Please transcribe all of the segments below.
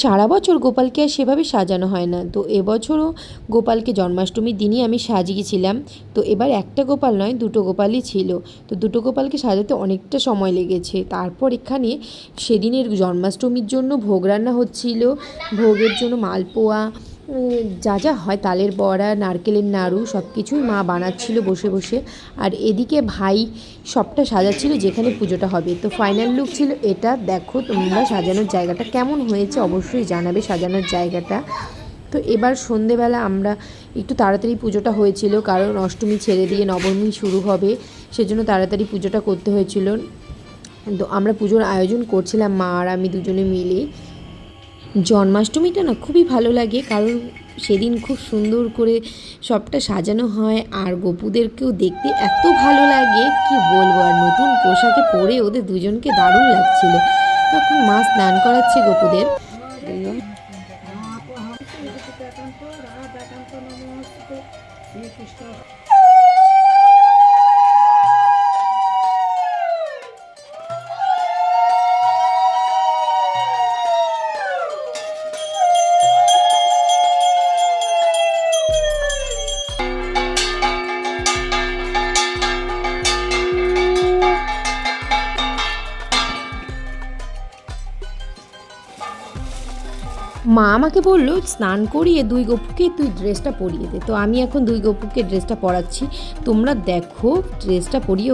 সারা বছর গোপালকে আর সেভাবে সাজানো হয় না। তো এবছরও গোপালকে জন্মাষ্টমীর দিনই আমি সাজিয়েছিলাম। তো এবার একটা গোপাল নয়, দুটো গোপালই ছিল। তো দুটো গোপালকে সাজাতে অনেকটা সময় লেগেছে। তারপর এখানে সেদিনের জন্মাষ্টমীর জন্য ভোগ রান্না হচ্ছিল। ভোগের জন্য মালপোয়া যা যা হয়, তালের বড়া, নারকেলের নাড়ু সব কিছুই মা বানাচ্ছিল বসে বসে। আর এদিকে ভাই সবটা সাজাচ্ছিল যেখানে পুজোটা হবে। তো ফাইনাল লুক ছিল এটা। দেখো তোমরা সাজানোর জায়গাটা কেমন হয়েছে, অবশ্যই জানাবে সাজানোর জায়গাটা। তো এবার সন্ধেবেলা আমরা একটু তাড়াতাড়ি পুজোটা হয়েছিল, কারণ অষ্টমী ছেড়ে দিয়ে নবমী শুরু হবে, সেজন্য তাড়াতাড়ি পুজোটা করতে হয়েছিল। তো আমরা পুজোর আয়োজন করছিলাম মা আর আমি দুজনে মিলে। জন্মাষ্টমীটা না খুবই ভালো লাগে, কারণ সেদিন খুব সুন্দর করে সবটা সাজানো হয়, আর গপুদেরকেও দেখতে এত ভালো লাগে, কি বলব, আর নতুন পোশাকে পরে ওদের দুজনকে দারুণ লাগছিল। তখন মা স্নান করাচ্ছে গপুদের। মা আমাকে বলল, স্নান করিয়ে দুই গপুকে তুই ড্রেসটা পরিয়ে দে। তো আমি এখন দুই গপুকে ড্রেসটা পরাচ্ছি। তোমরা দেখো ড্রেসটা পরিয়ে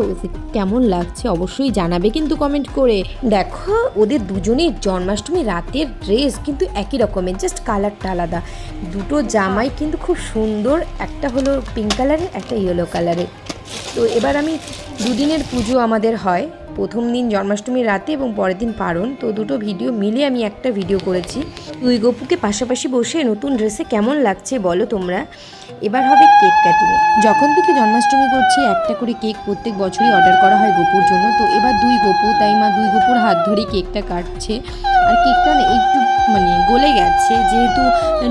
কেমন লাগছে, অবশ্যই জানাবে কিন্তু কমেন্ট করে। দেখো, ওদের দুজনের জন্মাষ্টমী রাতের ড্রেস কিন্তু একই রকমের জাস্ট কালারটা আলাদা। দুটো জামাই কিন্তু খুব সুন্দর, একটা হলো পিঙ্ক কালারের একটা ইয়েলো কালারের তো এবার আমি দুদিনের পুজো আমাদের হয়। প্রথম দিন জন্মাষ্টমীর রাতে এবং পরের দিন পারণ, তো দুটো ভিডিও মিলে আমি একটা ভিডিও করেছি। দুই গপুকে পাশাপাশি বসে নতুন ড্রেসে কেমন লাগছে বলো তোমরা। এবার হবে কেক কাটিং যখন থেকে জন্মাষ্টমী করছি, একটা করে কেক প্রত্যেক বছরই অর্ডার করা হয় গপুর জন্য, তো এবার দুই গপু, তাই মা দুই গপুর হাত ধরেই কেকটা কাটছে। আর কেকটা না একটু মানে গলে গেছে, যেহেতু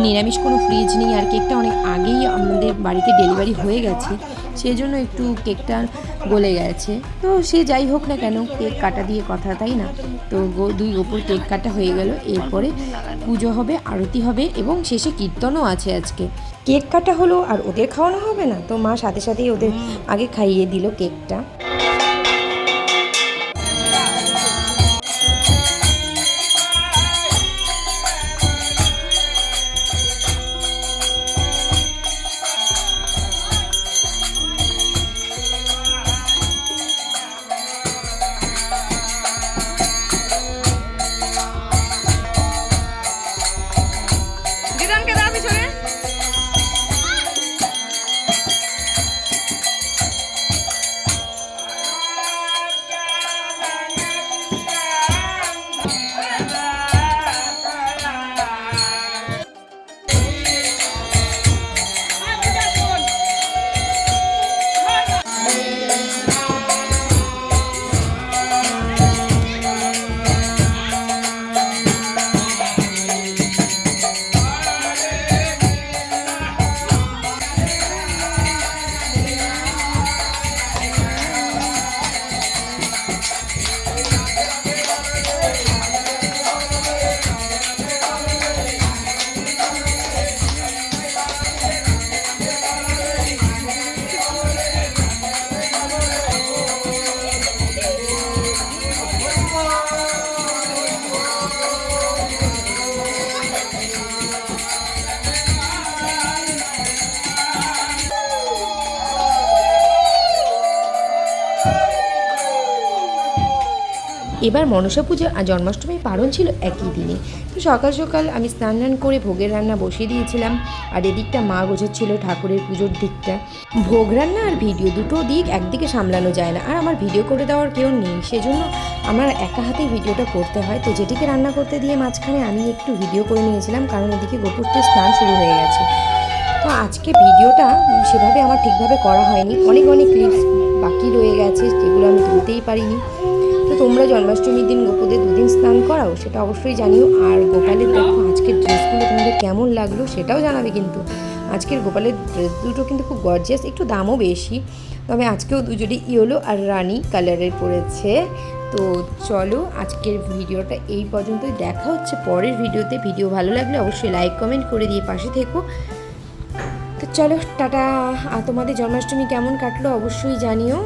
নিরামিষ কোনো ফ্রিজ নেই, আর কেকটা অনেক আগেই আমাদের বাড়িতে ডেলিভারি হয়ে গেছে। সেই জন্য একটু কেকটা গলে গেছে। তো সে যাই হোক না কেন, কেক কাটা দিয়ে কথা, তাই না? তো দুই ওপর কেক কাটা হয়ে গেল। এরপরে পুজো হবে, আরতি হবে, এবং শেষে কীর্তনও আছে আজকে। কেক কাটা হলো আর ওদের খাওয়ানো হবে না? তো মা সাথে সাথেই ওদের আগে খাইয়ে দিল কেকটা। এবার মনসা পুজো আর জন্মাষ্টমী পালন ছিল একই দিনে। তো সকাল সকাল আমি স্নান টান করে ভোগের রান্না বসিয়ে দিয়েছিলাম। আর এদিকটা মা গোছাচ্ছিল ঠাকুরের পুজোর দিকটা। ভোগ রান্না আর ভিডিও দুটো দিক একদিকে সামলানো যায় না। আর আমার ভিডিও করে দেওয়ার কেউ নেই। সেজন্য আমার একা হাতে ভিডিওটা করতে হয়। তো যেটিকে রান্না করতে দিয়ে মাঝখানে আমি একটু ভিডিও করে নিয়েছিলাম। কারণ এদিকে গোপুরতে স্নান শুরু হয়ে গেছে। তো আজকে ভিডিওটা সেভাবে আমার ঠিকভাবে করা হয়নি। অনেক অনেক ক্লিপস বাকি রয়ে গেছে, যেগুলো আমি তুলতেই পারিনি। তোমরা জন্মাষ্টমীর দিন গোপুদের দুদিন স্নান করাও, সেটা অবশ্যই জানিও। আর গোপালের দেখো, আজকের ড্রেসগুলো তোমাদের কেমন লাগল সেটাও জানাবে কিন্তু। আজকের গোপালের ড্রেস দুটো কিন্তু খুব গর্জিয়াস একটু দামও বেশি। তবে আজকেও দুজোটি ইয়েলো আর রানি কালারের পড়েছে তো চলো, আজকের ভিডিওটা এই পর্যন্তই। দেখা হচ্ছে পরের ভিডিওতে। ভিডিও ভালো লাগলে অবশ্যই লাইক কমেন্ট করে দিয়ে পাশে থেকো। তো চলো, টাটা। তোমাদের জন্মাষ্টমী কেমন কাটলো অবশ্যই জানিও।